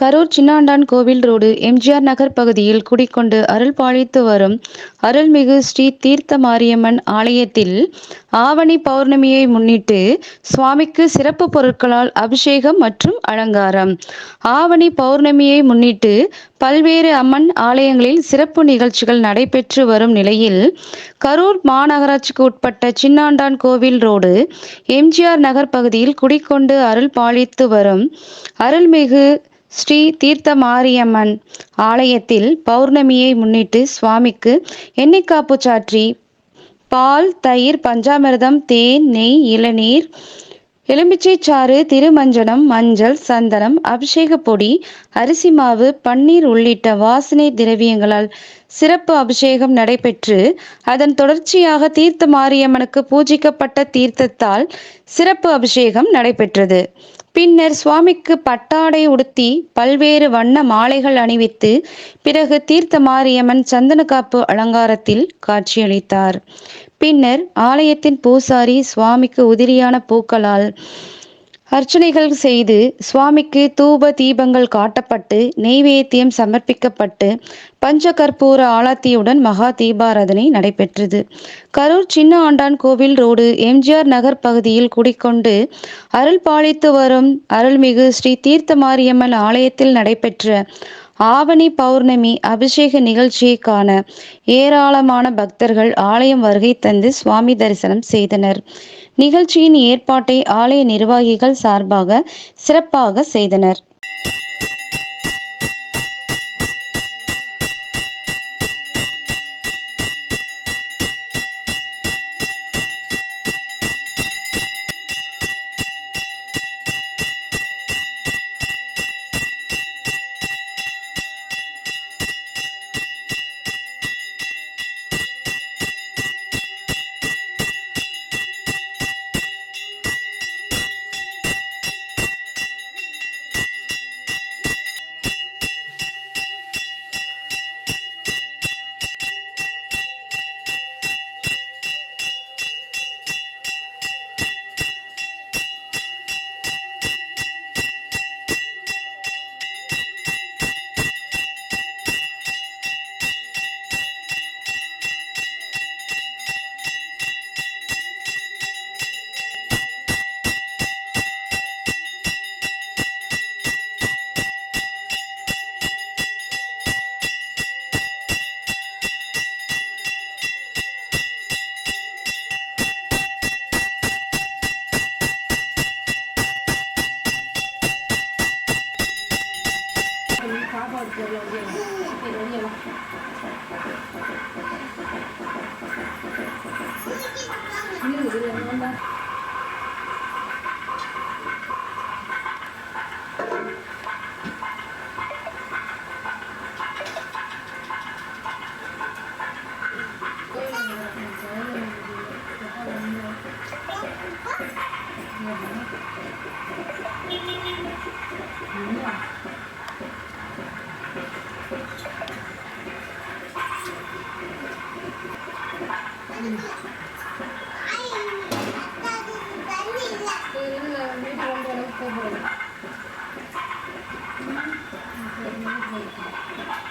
கரூர் சின்னாண்டான் கோவில் ரோடு எம்ஜிஆர் நகர் பகுதியில் குடிக்கொண்டு அருள் பாலித்து வரும் அருள்மிகு ஸ்ரீ தீர்த்த மாரியம்மன் ஆலயத்தில் ஆவணி பௌர்ணமியை முன்னிட்டு சுவாமிக்கு சிறப்பு பொருட்களால் அபிஷேகம் மற்றும் அலங்காரம். ஆவணி பௌர்ணமியை முன்னிட்டு பல்வேறு அம்மன் ஆலயங்களில் சிறப்பு நிகழ்ச்சிகள் நடைபெற்று வரும் நிலையில் கரூர் மாநகராட்சிக்கு உட்பட்ட சின்னாண்டான் கோவில் ரோடு எம்ஜிஆர் நகர் பகுதியில் குடிக்கொண்டு அருள் பாலித்து வரும் அருள்மிகு ஸ்ரீ தீர்த்த மாரியம்மன் ஆலயத்தில் பௌர்ணமியை முன்னிட்டு சுவாமிக்கு எண்ணெய் காப்பு சாற்றி பால் தயிர் பஞ்சாமிர்தம் தேன் நெய் இளநீர் எலுமிச்சை சாறு திருமஞ்சனம் மஞ்சள் சந்தனம் அபிஷேக பொடி அரிசி மாவு பன்னீர் உள்ளிட்ட வாசனை திரவியங்களால் சிறப்பு அபிஷேகம் நடைபெற்று அதன் தொடர்ச்சியாக தீர்த்த மாரியம்மனுக்கு பூஜிக்கப்பட்ட தீர்த்தத்தால் சிறப்பு அபிஷேகம் நடைபெற்றது. பின்னர் சுவாமிக்கு பட்டாடை உடுத்தி பல்வேறு வண்ண மாலைகள் அணிவித்து பிறகு தீர்த்த மாரியம்மன் சந்தனக்காப்பு அலங்காரத்தில் காட்சியளித்தார். பின்னர் ஆலயத்தின் பூசாரி சுவாமிக்கு உதிரியான பூக்களால் அர்ச்சனைகள் செய்து சுவாமிக்கு தூப தீபங்கள் காட்டப்பட்டு நெய்வேத்தியம் சமர்ப்பிக்கப்பட்டு பஞ்சகற்பூர ஆலத்தியுடன் மகா தீபாராதனை நடைபெற்றது. கரூர் சின்ன ஆண்டான் கோவில் ரோடு எம்ஜிஆர் நகர் பகுதியில் குடிக்கொண்டு அருள் பாலித்து வரும் அருள்மிகு ஸ்ரீ தீர்த்த மாரியம்மன் ஆலயத்தில் நடைபெற்ற ஆவணி பௌர்ணமி அபிஷேக நிகழ்ச்சியை காண ஏராளமான பக்தர்கள் ஆலயம் வருகை தந்து சுவாமி தரிசனம் செய்தனர். நிகழ்ச்சியின் ஏற்பாட்டை ஆலய நிர்வாகிகள் சார்பாக சிறப்பாக செய்தனர். 到底要不要练，可以练了。你有这个能耐。Thank you. Thank you.